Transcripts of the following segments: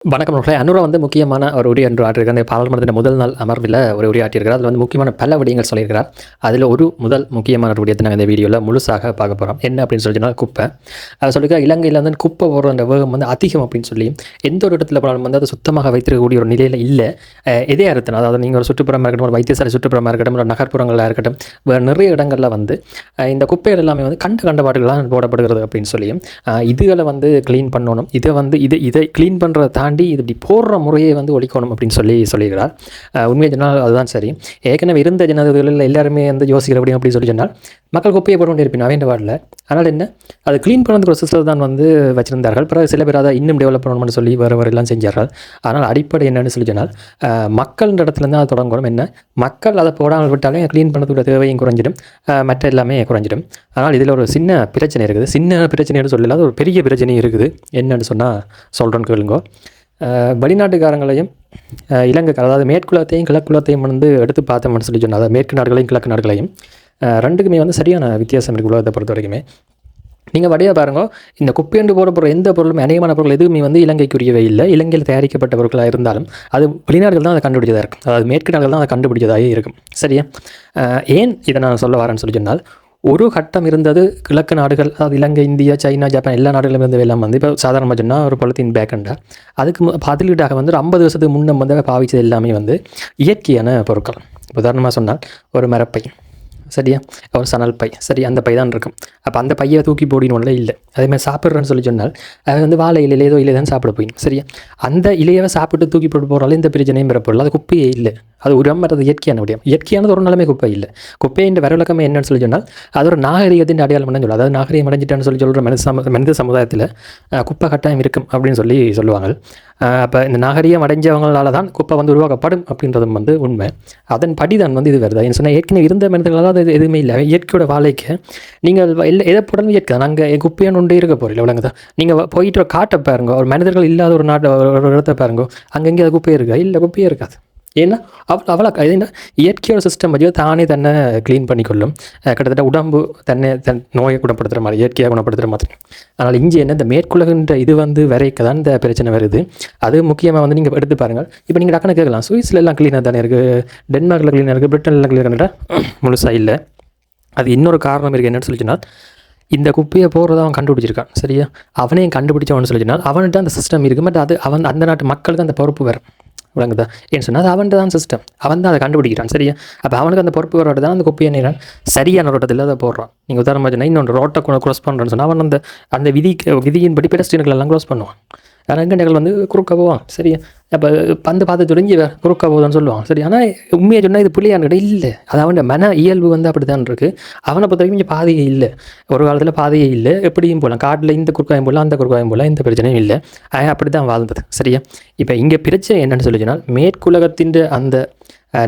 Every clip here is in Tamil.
வணக்கம் நண்பர்களே அனுரா வந்து முக்கியமான ஒரு உரி என்று ஆற்றிருக்கார் இந்த பாராளுமன்றத்தின் முதல் நாள் அமர்வில் ஒரு உரையாற்றியிருக்கிறார் அதில் வந்து முக்கியமான பல விடயங்கள் சொல்லியிருக்கிறார். அதில் ஒரு முதல் முக்கியமான ஒரு விடயத்தை நாங்கள் இந்த வீடியோவில் முழுசாக பார்க்க போகிறோம் என்ன அப்படின்னு சொல்லிச்சுன்னா குப்பை. அதை சொல்லியிருக்கார் இலங்கையில் வந்து குப்பை போடுற அந்த வேகம் வந்து அதிகம் அப்படின்னு சொல்லி எந்த ஒரு இடத்துல போனாலும் வந்து அதை சுத்தமாக வைத்திருக்கக்கூடிய ஒரு நிலையில் இல்லை. எதே இதே அர்த்தம் அதாவது நீங்கள் ஒரு சுற்றுப்புறமாக இருக்கட்டும் ஒரு வைத்தியசாலை சுற்றுப்புறமாக இருக்கட்டும் ஒரு நகர்ப்புறங்களாக இருக்கட்டும் வேறு நிறைய இடங்களில் வந்து இந்த குப்பைகள் எல்லாமே வந்து கண்டு கண்டபாடுகளாக போடப்படுகிறது அப்படின்னு சொல்லி இதுகளை வந்து க்ளீன் பண்ணணும். இதை வந்து இது இதை க்ளீன் பண்ணுறதை தாண்டி இது இப்படி போடுற முறையை வந்து ஒழிக்கணும் அப்படின்னு சொல்லி சொல்லியிருக்கிறார். உண்மையை சொன்னால் அதுதான் சரி. ஏற்கனவே இருந்த ஜனாதிபதிகளில் எல்லாருமே வந்து யோசிக்கிற அப்படின்னு சொல்லி சொன்னால் மக்கள் குப்பையை போட வேண்டியிருப்பின் அவேண்ட வார்டில். அதனால் என்ன? அது க்ளீன் பண்ணுறதுக்கு ஒரு தான் வந்து வச்சிருந்தார்கள். பிறகு சில பேர் அதை இன்னும் டெவலப் பண்ணணும்னு சொல்லி வேறு வேறு எல்லாம் செஞ்சார்கள். ஆனால் அடிப்படை என்னென்னு சொல்லி சொன்னால் மக்கள்ன்ற மக்கள் இடத்துலேருந்து அது தொடங்கணும். என்ன? மக்கள் அதை போடாமல் விட்டாலே க்ளீன் பண்ணுறதுக்கு தேவையும் குறைஞ்சிடும். மற்ற எல்லாமே குறைஞ்சிடும். ஆனால் இதில் ஒரு சின்ன பிரச்சனை இருக்குது. சின்ன பிரச்சனைன்னு சொல்லல அது ஒரு பெரிய பிரச்சனையும் இருக்குது. என்னன்னு சொன்னால் சொல்கிறேன்னு கேளுங்க. வெளிநாட்டுக்காரங்களையும் அஹ் அதாவது மேற்குலத்தையும் கிழக்குலத்தையும் வந்து எடுத்து பார்த்தோம்னு சொல்லி சொன்னால் அதாவது மேற்கு நாடுகளையும் கிழக்கு நாடுகளையும். ரெண்டுக்குமே வந்து சரியான வித்தியாசம் இருக்குது உலகத்தை பொறுத்த வரைக்குமே. நீங்கள் வடியாக பாருங்க. இந்த குப்பையண்டு போடப்படுற எந்த பொருளும் அநேகமான பொருள் எதுவுமே வந்து இலங்கைக்குரியவே இல்லை. இலங்கையில் தயாரிக்கப்பட்ட பொருட்களாக இருந்தாலும் அது வெளிநாடுகள் தான் அதை கண்டுபிடிச்சதாக இருக்கும். அதாவது மேற்கு நாடுகள் தான் அதை கண்டுபிடிச்சதாகவே இருக்கும். சரியா? ஏன் இதை நான் சொல்ல வரேன்னு சொல்லி சொன்னால் ஒரு கட்டம் இருந்தது கிழக்கு நாடுகள் அதாவது இலங்கை இந்தியா சைனா ஜப்பான் எல்லா நாடுகளும் இருந்து எல்லாம் வந்து இப்போ சாதாரணமாக சொன்னால் ஒரு பொலித்தீன் பேக்கண்டா அதுக்கு பதிலீடாக வந்து ஒரு ஐம்பது வருஷத்துக்கு முன்னே வந்து பாவிச்சது எல்லாமே வந்து இயற்கையான பொருட்கள். உதாரணமாக சொன்னால் ஒரு மரப்பை. சரியா? ஒரு சணல் பை. சரி அந்த பை தான் இருக்கும். அப்போ அந்த பையை தூக்கி போடினோம்ல இல்லை. அதேமாதிரி சாப்பிட்றேன்னு சொல்லி சொன்னால் அது வந்து வாழை இலையில ஏதோ இலை தான் சாப்பிட போய் சரியா? அந்த இலையவை சாப்பிட்டு தூக்கி போட்டு போகிறாலும் இந்த பிரச்சனையும் பெறப்படல அது குப்பையே இல்லை. அது உரம் அது இயற்கையான விடயம் இயற்கையானது ஒரு நாளுமே குப்பை இல்லை. குப்பையின் வரவிலக்கமே என்னன்னு சொல்லி சொன்னால் அது ஒரு நாகரிகத்தின் அடையாளம் சொல்லலாம் அதாவது நாகரிகம் அடைஞ்சிட்டான்னு சொல்லி சொல்கிற மனித சம மனித சமுதாயத்தில் குப்பை கட்டாயம் இருக்கும் அப்படின்னு சொல்லி சொல்லுவாங்க. அப்போ இந்த நாகரீகம் அடைஞ்சவங்களால தான் குப்பை வந்து உருவாக்கப்படும் அப்படின்றதும் வந்து உண்மை. அதன் படிதான் வந்து இது வருது. என்ன சொன்னால் ஏற்கனவே இருந்த மனிதர்களால் அது எதுவுமே இல்லை. இயற்கையோட வாழைக்கு நீங்கள் இல்லை எதை போடணும் இயற்கை நாங்கள் குப்பையான ஒன்றே இருக்க போகிறீங்க உலகம் தான் நீங்கள் போயிட்டு ஒரு காட்டை பாருங்க. ஒரு மனிதர்கள் இல்லாத ஒரு நாட்டை ஒரு ஒரு இடத்த பாருங்க. அங்கங்கே அது குப்பையே இருக்கா? இல்லை குப்பையே இருக்காது. ஏன்னா அவ்வளோ அவ்வளோ ஏன்னா என்ன இயற்கையோட சிஸ்டம் வச்சு தானே தன்னை க்ளீன் பண்ணிக்கொள்ளும் கிட்டத்தட்ட உடம்பு தன்னை தன் நோயை குணப்படுத்துகிற மாதிரி இயற்கையாக குணப்படுத்துகிற மாதிரி. அதனால் இங்கே என்ன இந்த மேற்குலகின்ற இது வந்து வரைக்க தான் இந்த பிரச்சனை வருது. அது முக்கியமாக வந்து நீங்கள் எடுத்து பாருங்கள். இப்போ நீங்கள் டக்குனு கேட்கலாம். சுவிஸில் எல்லாம் க்ளீனாக தானே இருக்குது டென்மார்க்கில் க்ளீனாக இருக்குது பிரிட்டனில் க்ளீனாக முழுசாக இல்லை. அது இன்னொரு காரணம் இருக்குது என்னென்னு சொல்லி இந்த குப்பையை போகிறத அவன் கண்டுபிடிச்சிருக்கான். சரியா? அவனையும் கண்டுபிடிச்சவனு சொல்லி அவன்கிட்ட அந்த சிஸ்டம் இருக்குது பட் அது அவன் அந்த நாட்டு மக்களுக்கு அந்த பொறுப்பு வரும். விளங்குதா ஏன்னு சொன்னால் அது அவன்கிட்ட தான் சிஸ்டம் அவன் தான் அதை கண்டுபிடிக்கிறான். சரியா? அப்போ அவனுக்கு அந்த பொறுப்பு வரோட தான் அந்த குப்பையை நேரான் சரியான ரோட்டத்தில் அதை போடுறான். நீங்கள் உதாரணமாக சொன்னால் இன்னொன்று ரோட்டை கூட க்ரோஸ் பண்ணுறேன்னு சொன்னால் அவன் அந்த அந்த விதி விதியின்படி பெடஸ்டியன்கள் எல்லாம் க்ளோஸ் பண்ணுவான். ரங்கண்டைகள் வந்து குறுக்க போவான். சரியா? அப்போ பந்து பார்த்து தொடங்கி குறுக்க போகுதுன்னு சொல்லுவான் சரி ஆனால் உண்மையாக சொன்னால் இது புள்ளியான்னு கிட்ட இல்லை. அது அவன் மன இயல்பு வந்து அப்படி தான் இருக்குது அவனை பொறுத்த வரைக்கும் இங்கே பாதையே இல்லை. ஒரு காலத்தில் பாதையே இல்லை. எப்படியும் போகலாம் காட்டில் இந்த குறுக்காயம் போகலாம் அந்த குறுக்காயம் போகலாம் எந்த பிரச்சனையும் இல்லை. அப்படி தான் வாழ்ந்தது. சரியா? இப்போ இங்கே பிரச்சனை என்னென்னு சொல்லி சொன்னால் மேற்குலகத்தின் அந்த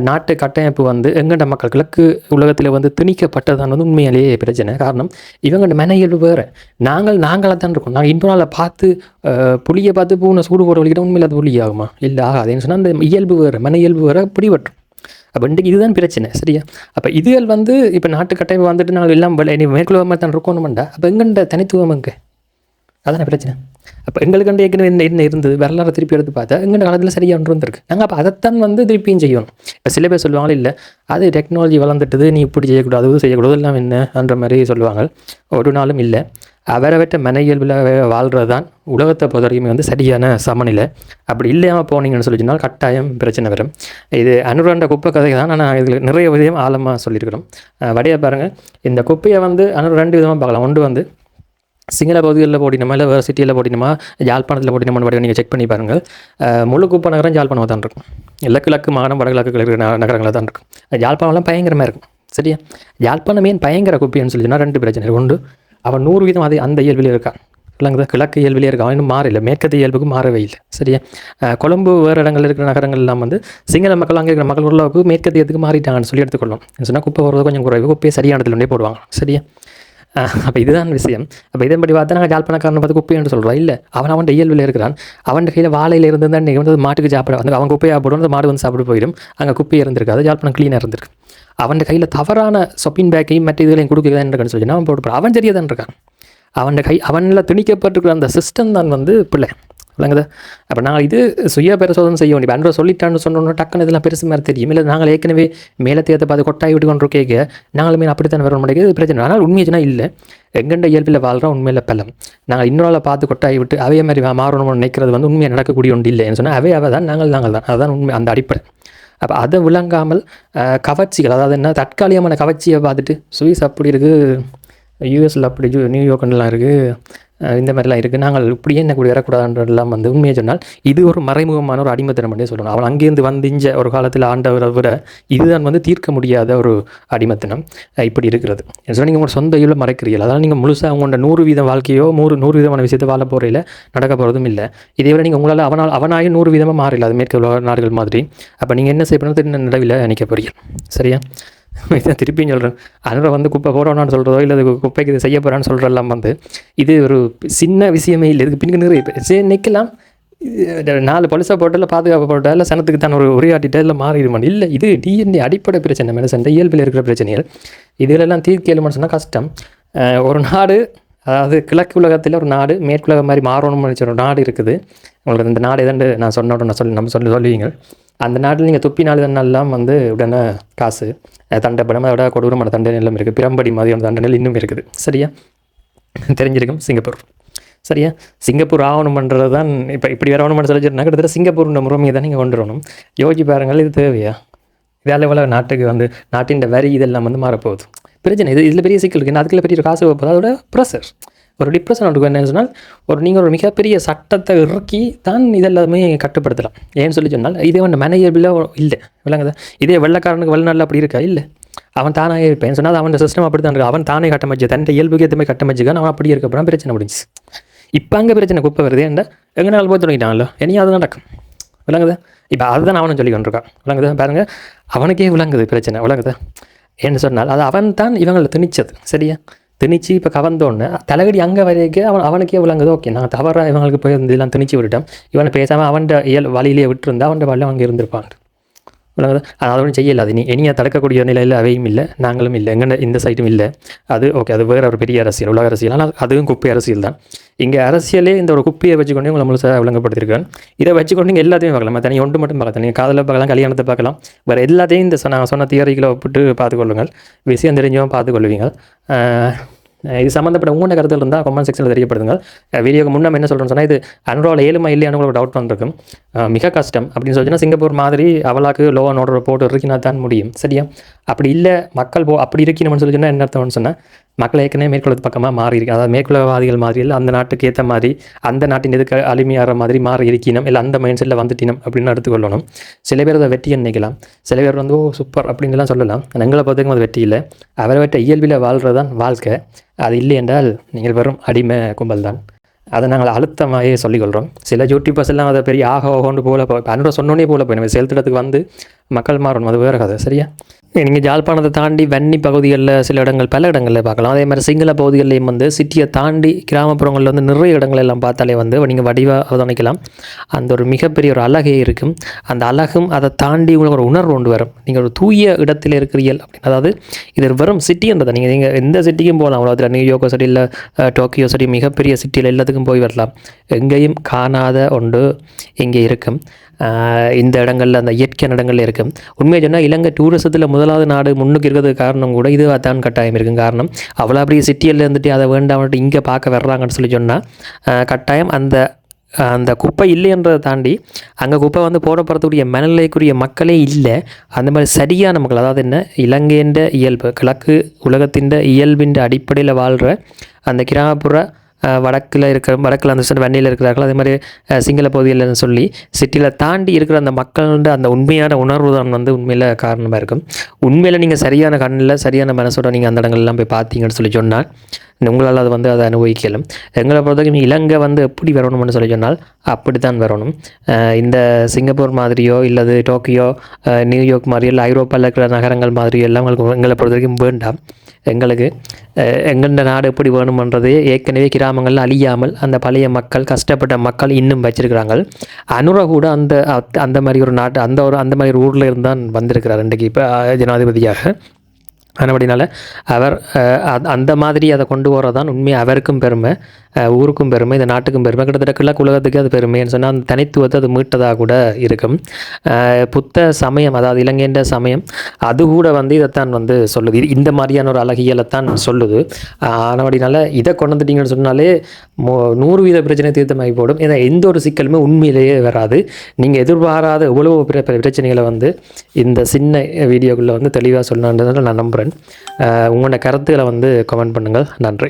நாட்டு கட்டமைப்பு வந்து எங்கண்ட மக்கள் கிழக்கு உலகத்தில் வந்து திணிக்கப்பட்டதான் வந்து உண்மையிலேயே பிரச்சனை. காரணம் இவங்கள்ட மனைகள் இயல்பு வேறு. நாங்கள் நாங்களாக தான் இருக்கோம். நாங்கள் இன்னொரு நாளை பார்த்து புளியை பார்த்து பூனை சூடு போட வழிகிட்ட உண்மையில் அது புளி ஆகுமா இல்லை ஆகாதுன்னு சொன்னால் அந்த இயல்பு வேறு மன இயல்பு வேறு பிடிபட்டும் அப்போ இன்றைக்கு இதுதான் பிரச்சனை சரியா? அப்போ இதுகள் வந்து இப்போ நாட்டு கட்டமைப்பு வந்துட்டு நாங்கள் எல்லாம் வெள்ளை- இனி மாதிரி தான் இருக்கணும்டா அப்போ எங்கண்ட தனித்துவம் எங்கே? அதான பிரச்சனை. அப்போ எங்களுக்கு ஏற்கனவே என்ன என்ன இருந்தது? வரலாறு திருப்பி எடுத்து பார்த்தா எங்கள் காலத்தில் சரியாக ஒன்று வந்துருக்கு. நாங்கள் அப்போ அதைத்தான் வந்து திருப்பியும் செய்யணும். இப்போ சில பேர் சொல்லுவாங்களே இல்லை அது டெக்னாலஜி வளர்ந்துட்டது நீ இப்படி செய்யக்கூடாது அதுவும் செய்யக்கூடாது எல்லாம் என்னன்ற மாதிரி சொல்லுவாங்க. ஒரு நாளும் இல்லை. அவரவற்ற மனையல்பில் வாழ்கிறது தான் உலகத்தை பொறுத்த வரைக்கும் வந்து சரியான சமநிலை. அப்படி இல்லாமல் போனீங்கன்னு சொல்லி சொன்னால் கட்டாயம் பிரச்சனை வரும். இது அனுராண்ட குப்பை கதை தான் ஆனால் இதில் நிறைய விதம் ஆழமாக சொல்லியிருக்கிறோம். அஹ் பாருங்கள் இந்த குப்பையை வந்து அனு ரெண்டு விதமாக பார்க்கலாம். ஒன்று வந்து சிங்கள பகுதிகளில் போடினோமா இல்லை வேறு சிட்டியில் போடினோமா யாழ்ப்பாணத்தில் போடினோமான்னு படி நீங்கள் செக் பண்ணி பாருங்கள். முழு குப்பை நகரம் யாழ்ப்பாணமாக தான் இருக்கும். இல்லை கிழக்கு மாகாணம் வடகிழக்கு கிழக்கு ந- நகரங்களாக தான் இருக்கும். யாழ்ப்பாணம்லாம் பயங்கரமாக இருக்கும். சரியா? யாழ்ப்பாணம் ஏன் பயங்கர குப்பைன்னு சொல்லி ரெண்டு பிரச்சனை ஒன்று அவன் நூறு வீதம் அதே அந்த இயல்பில் இருக்கான். இல்லைங்க கிழக்கு இயல்பிலே இருக்கான். அவன் இன்னும் மாறல மேற்கத்து இயல்புக்கு மாறவே இல்லை. சரியா? கொழம்பு கொழும்பு வேறு இடங்களில் இருக்கிற நகரங்கள் எல்லாம் வந்து சிங்கள மக்கள் அங்கே இருக்கிற மக்கள் ஓரளவுக்கு மேற்கத்தியத்துக்கு மாறிட்டாங்கன்னு சொல்லி எடுத்துக்கொள்ளும். சொன்னால் குப்பை போடுறது கொஞ்சம் குறைவு. குப்பையை சரியான இடத்துல போடுவாங்க. சரியா? அப்போ இதுதான் விஷயம். அப்போ இதன்படி பார்த்தா நாங்கள் ஜாழ்ப்பாணக்காரனை பார்த்து குப்பைன்னு சொல்கிறோம் இல்லை அவன் அவன் இயல்பில் இருக்கிறான். அவன் கையில் வாழையில் இருந்து தான் நீங்கள் வந்து மாட்டுக்கு சாப்பிட வந்து அவன் குப்பையாக போடும் அந்த மாடு வந்து சாப்பிட்டு போயிடும். அங்கே குப்பை இருந்திருக்காது ஜாழ்ப்பாணம் க்ளீனாக இருந்திருக்கு. அவன் கையில் தவறான சொப்பின் பேக்கையும் மற்ற இதுகளையும் கொடுக்குறேன் இருக்குன்னு சொல்லி அவன் போட்டு அவன் சரியாக தான் இருக்கான். அவன் கை அவனில் திணிக்கப்பட்டிருக்கிற அந்த சிஸ்டம் தான் வந்து பிள்ளை. விளங்குதா? அப்போ நாங்கள் இது சுய பரிசோதனை செய்ய வேண்டிய அன்றோ சொல்லிட்டான்னு சொன்னோம்னா டக்குன்னு இதெல்லாம் பெருசு மாதிரி தெரியும். இல்லை நாங்கள் ஏற்கனவே மேலே தேர்த்து பார்த்து கொட்டாய் விட்டு கொண்டு கேட்க நாங்களுமே அப்படித்தான் வர முடியாது பிரச்சனை ஆனால் உண்மையினா இல்லை. எங்கெண்ட இயல்பில் வாழ்கிறோம் உண்மையில் பலம். நாங்கள் இன்னொரு பார்த்து கொட்டாய் விட்டு அவைய மாதிரி மாறணும்னு நினைக்கிறது வந்து உண்மையாக நடக்கக்கூடிய ஒன்று இல்லைன்னு சொன்னால் அவை அவை தான் நாங்கள் நாங்கள் தான். அதுதான் உண்மை அந்த அடிப்படை. அப்போ அதை விளங்காமல் கவர்ச்சிகள் அதாவது என்ன தற்காலிகமான கவர்ச்சியை பார்த்துட்டு சுவிஸ் அப்படி இருக்குது. யூஎஸில் அப்படி ஜூ நியூயார்க்லாம் இருக்குது இந்த மாதிரிலாம் இருக்குது நாங்கள் இப்படியே என்ன கூட வரக்கூடாதுன்றதெல்லாம் வந்து உண்மையை சொன்னால் இது ஒரு மறைமுகமான ஒரு அடிமைத்தனம் பண்ணி சொல்லணும். அவன் அங்கேருந்து வந்து இஞ்ச ஒரு காலத்தில் ஆண்டவரை விட இதுதான் வந்து தீர்க்க முடியாத ஒரு அடிமத்தனம் இப்படி இருக்கிறது. சொன்னால் நீங்கள் உங்களோட சொந்த இதில் மறைக்கிறீர்கள். அதனால் நீங்கள் முழுசாக உங்களோட நூறு வீதம் வாழ்க்கையோ நூறு நூறு விதமான விஷயத்தை வாழ போகிறதில்ல நடக்க போகிறதும் இல்லை. இதே விட நீங்கள் உங்களால் அவனால் அவனாயே நூறு விதமாக மாறில. அது மேற்கு நாடுகள் மாதிரி. அப்போ நீங்கள் என்ன செய்யணும் திரும்ப நினைக்க போறீங்க சரியா? இதை திருப்பியும் சொல்கிறேன் அதனால் வந்து குப்பை போடணும்னு சொல்கிறதோ இல்லை அது குப்பைக்கு இது செய்ய போகிறான்னு சொல்கிறெல்லாம் வந்து இது ஒரு சின்ன விஷயமே இல்லை. இதுக்கு பின்னுக்கு நிறைய சரி நிற்கலாம் நாலு பொலிசா போட்டால பாதுகாப்பு போட்டால சனத்துக்கு தான் ஒரு உரையாட்டிட்டு இல்லை மாறிடுமான் இல்லை இது டிஎன்ஏ அடிப்படை பிரச்சனை மெடிசன் இயல்பில் இருக்கிற பிரச்சனைகள். இதுலெல்லாம் இயலுமான்னு சொன்னால் கஷ்டம். ஒரு நாடு அதாவது கிழக்கு உலகத்தில் ஒரு நாடு மேற்குலகம் மாதிரி மாறணும்னு நினச்ச ஒரு நாடு இருக்குது. உங்களுக்கு இந்த நாடு எதாண்டு நான் சொன்ன உடனே சொல்லி நம்ம சொல்லி சொல்லுவீங்க. அந்த நாட்டில் நீங்கள் துப்பி நாடு எல்லாம் வந்து உடனே காசு அஹ் தண்டப்படம் அதோட கொடூரமான தண்டனை எல்லாம் இருக்குது. பிரம்படி மாதிரியான தண்டனை இன்னும் இருக்குது. சரியா? தெரிஞ்சிருக்கும். சிங்கப்பூர். சரியா? சிங்கப்பூர் ஆவணம் பண்ணுறது தான் இப்போ இப்படி வரணும்னு சொல்லி சொன்னா கிட்டத்தட்ட சிங்கப்பூர்ன்ற முறைமையை தான் நீங்கள் கொண்டு வரணும். யோசிச்சு பாருங்கள் இது தேவையா? இதால் எவ்வளோ நாட்டுக்கு வந்து நாட்டின் வரி இதெல்லாம் வந்து மாறப்போகுது. பிரச்சனை. இது இதில் பெரிய சிக்கல் இருக்குது அதுக்குள்ள பெரிய ஒரு காசு வைப்பது அதோட ப்ரெஷர் ஒரு டிப்ரெஷன் இருக்கும் என்ன சொன்னால் ஒரு நீங்கள் ஒரு மிகப்பெரிய சட்டத்தை இறக்கி தான் இதெல்லாமே கட்டுப்படுத்தலாம். ஏன்னு சொல்லி சொன்னால் இதே ஒன்று மேனேஜபிளாக இல்லை. விளங்குதா? இதே வெள்ளக்காரனுக்கு வெளிநாட்டில் அப்படி இருக்கா? இல்லை. அவன் தானாக இருப்பேன். சொன்னால் அவன் சிஸ்டம் அப்படி தான் இருக்கு. அவன் தானே கட்டமைச்சு தன் இயல்புக்கு எதுவுமே மாதிரி கட்டமைச்சுக்கான் அவன் அப்படி இருக்க அப்புறம் பிரச்சனை முடிஞ்சு இப்போ அங்கே பிரச்சனை குப்பை வருது. என்ன எங்கே நாள் போய் தொடங்கிட்டான்ல. இனியும் அது நடக்கும். விளங்குதா? இப்போ அதுதான் அவனும் சொல்லி கொண்டிருக்கான். விளங்குதா? பாருங்கள் அவனுக்கே விளங்குது பிரச்சனை. விளங்குதா? என்று சொன்னால் அது அவன் தான் இவங்களை திணிச்சது. சரியா? திணிச்சு இப்போ கவர்ந்தோன்னு தலைகடி அங்கே வரைக்கும் அவன் அவனுக்கே விளங்குது. ஓகே நான் தவறாக இவங்களுக்கு போய் இதெல்லாம் திணிச்சு விட்டுட்டோம் இவனை பேசாமல் அவன் இயல் வழியிலேயே விட்டுருந்தா அவன் வழியில் அங்கே இருந்திருப்பான். அது ஒன்றும் செய்யல. அது நீ இனியை தடுக்கக்கூடிய நிலையில் அவையும் இல்லை நாங்களும் இல்லை. எங்கே இந்த சைட்டும் இல்லை. அது ஓகே அது வேற ஒரு பெரிய அரசியல் உலக அரசியல். ஆனால் அதுவும் குப்பை அரசியல் தான். இங்கே அரசியலே இந்த ஒரு குப்பையை வச்சுக்கொண்டு உங்களை முழுசாக விளங்கப்படுத்திருக்கேன் இதை வச்சுக்கொண்டு நீங்கள் எல்லாத்தையும் பார்க்கலாம். தனி ஒன்று மட்டும் பார்க்கலாம். நீங்கள் காதலை பார்க்கலாம் கல்யாணத்தை பார்க்கலாம். வேறு எல்லாத்தையும் இந்த நான் சொன்ன தியரிகளை ஒப்பிட்டு பார்த்துக்கொள்ளுங்கள். விஷயம் தெரிஞ்சவன் பார்த்துக்கொள்வீங்க. இது சம்மந்தப்பட்ட உங்களோட கருத்தில் இருந்தால் கமெண்ட் செக்ஷனில் தெரியப்படுத்துங்க வீடியோக்கு முன்னே என்ன சொல்கிறேன்னு சொன்னால் இது அனுரோவில் ஏழுமா இல்லையானு உங்களுக்கு டவுட் வந்திருக்கும். மிக கஷ்டம் அப்படின்னு சொல்லிச்சுன்னா சிங்கப்பூர் மாதிரி அவளாக்கு லோ அண்ட் ஆர்டர் போட்டு இருக்கினா தான் முடியும். சரியா? அப்படி இல்லை மக்கள் போ அப்படி இருக்கணும்னு சொல்லி சொன்னால் என்ன அர்த்தம்னு சொன்னால் மக்கள் ஏற்கனவே மேற்குலத்து பக்கமாக மாறி இருக்கு. அதாவது மேற்குலவாதிகள் மாதிரி இல்லை அந்த நாட்டுக்கு ஏற்ற மாதிரி அந்த நாட்டின் எதுக்கு அழிமையாகிற மாதிரி மாறி இருக்கணும் இல்லை அந்த மைண்ட் செட்டில் வந்துட்டினம் அப்படின்னு எடுத்துக்கொள்ளணும் சில பேர் அதை வெட்டி நினைக்கலாம் சில பேர் வந்து ஓ சூப்பர் அப்படின்லாம் சொல்லலாம். எங்களை பொறுத்தவரைக்கும் அது வெட்டி இல்லை. அவரை வெட்ட இயல்பில் வாழ்கிறது தான் வாழ்க்கை. அது இல்லை என்றால் நீங்கள் வெறும் அடிமை கும்பல் தான். அதை நாங்கள் அழுத்தமாகவே சொல்லிக்கொள்கிறோம் சில யூடியூபர்ஸ் எல்லாம் அதை பெரிய ஆக ஓகோண்டு போல போ அன்னோட சொன்னோன்னே போல போய் நம்ம செயல்திட்டத்துக்கு வந்து மக்கள் மாறணும். அது வேறு கதை. சரியா? நீங்கள் ஜாழ்ப்பாணத்தை தாண்டி வன்னி பகுதிகளில் சில இடங்கள் பல இடங்களில் பார்க்கலாம். அதே மாதிரி சிங்கள பகுதிகள்லையும் வந்து சிட்டியை தாண்டி கிராமப்புறங்களில் வந்து நிறைய இடங்கள் எல்லாம் பார்த்தாலே வந்து நீங்கள் வடிவாக அவதானிக்கலாம். அந்த ஒரு மிகப்பெரிய ஒரு அழகே இருக்கும். அந்த அழகும் அதை தாண்டி உங்களுக்கு ஒரு உணர்வு கொண்டு வரும். நீங்கள் ஒரு தூய இடத்தில் இருக்கிறீர்கள் அப்படின்னு. அதாவது இது வெறும் சிட்டின்றதை நீங்கள் நீங்கள் எந்த சிட்டிக்கும் போகலாம். உலகத்தில் நியூயார்க்கோ சரி இல்லை டோக்கியோ சரி மிகப்பெரிய சிட்டியில் எல்லாத்துக்கும் போய் வரலாம். எங்கேயும் காணாத ஒன்று இங்கே இருக்கும். இந்த இடங்களில் அந்த இயற்கையான நடங்களில் இருக்கும் உண்மையை சொன்னால் இலங்கை டூரிசத்தில் முதலாவது நாடு முன்னுக்கு இருக்கிறதுக்கு காரணம் கூட இது தான் கட்டாயம் இருக்கும். காரணம் அவ்வளோ அப்படியே சிட்டியில் இருந்துட்டு அதை வேண்டாம்ட்டு இங்கே பார்க்க வர்றாங்கன்னு சொல்லி சொன்னால் கட்டாயம் அந்த அந்த குப்பை இல்லைன்றதை தாண்டி அங்கே குப்பை வந்து போடப்படுறதுக்குரிய மனநிலைக்குரிய மக்களே இல்லை. அந்த மாதிரி சரியான மக்கள் அதாவது என்ன இலங்கையின் இயல்பு கிழக்கு உலகத்தின் இயல்பின் அடிப்படையில் வாழ்கிற அந்த கிராமப்புற வடக்கில் இருக்கிற வடக்கில் அந்த சைடு இருக்கிறார்கள். அதே மாதிரி சிங்கள பகுதியில் சொல்லி சிட்டியில் தாண்டி இருக்கிற அந்த மக்களோட அந்த உண்மையான உணர்வு தான் வந்து உண்மையில் காரணமாக இருக்கும். உண்மையில் நீங்கள் சரியான கண்ணில் சரியான மனசோட நீங்கள் அந்த இடங்கள்லாம் போய் பார்த்தீங்கன்னு சொல்லி சொன்னால் உங்களால் அது வந்து அதை அனுபவிக்கலாம். எங்களை பொறுத்தவரைக்கும் இலங்கை வந்து எப்படி வரணும்னு சொல்லி சொன்னால் அப்படி தான் வரணும் இந்த சிங்கப்பூர் மாதிரியோ இல்லது டோக்கியோ நியூயார்க் மாதிரியோ இல்லை ஐரோப்பாவில் இருக்கிற நகரங்கள் மாதிரியோ எல்லாம் உங்களுக்கு எங்களை பொறுத்த வரைக்கும் வேண்டாம். எங்களுக்கு எங்கெந்த நாடு எப்படி வேணுமன்றது ஏற்கனவே கிராமங்களில் அழியாமல் அந்த பழைய மக்கள் கஷ்டப்பட்ட மக்கள் இன்னும் வச்சிருக்கிறாங்க அனுரா கூட அந்த அத்- அந்த மாதிரி ஒரு நாட்டு அந்த ஒரு அந்த மாதிரி ஒரு ஊரில் இருந்தான் வந்திருக்கிறார் இன்றைக்கு இப்போ ஜனாதிபதியாக. ஆனபடினால அவர் அந்த மாதிரி அதை கொண்டு வரதான் தான் உண்மை அவருக்கும் பெருமை. ஊருக்கும் பெருமை இந்த நாட்டுக்கும் பெருமை கிட்டத்தட்ட கிழக்கு உலகத்துக்கு அது பெருமைன்னு சொன்னால் அந்த தனித்துவத்தை அது மீட்டதாக கூட இருக்கும். புத்த சமயம் அதாவது இலங்கைன்ற சமயம் அது கூட வந்து இதைத்தான் வந்து சொல்லுது. இந்த மாதிரியான ஒரு அழகியலை தான் சொல்லுது ஆனபடினால இதை கொண்டு வந்துட்டீங்கன்னு சொன்னாலே மோ நூறு வீத பிரச்சனை தீர்த்தமாகி போடும். ஏன்னா எந்த ஒரு சிக்கலுமே உண்மையிலேயே வராது. நீங்கள் எதிர்பாராத எவ்வளோ பிர- பிரச்சனைகளை வந்து இந்த சின்ன வீடியோக்குள்ளே வந்து தெளிவாக சொல்லணுன்றதை நான் நம்புகிறேன் உங்களோட கருத்துக்களை வந்து கமெண்ட் பண்ணுங்கள். நன்றி.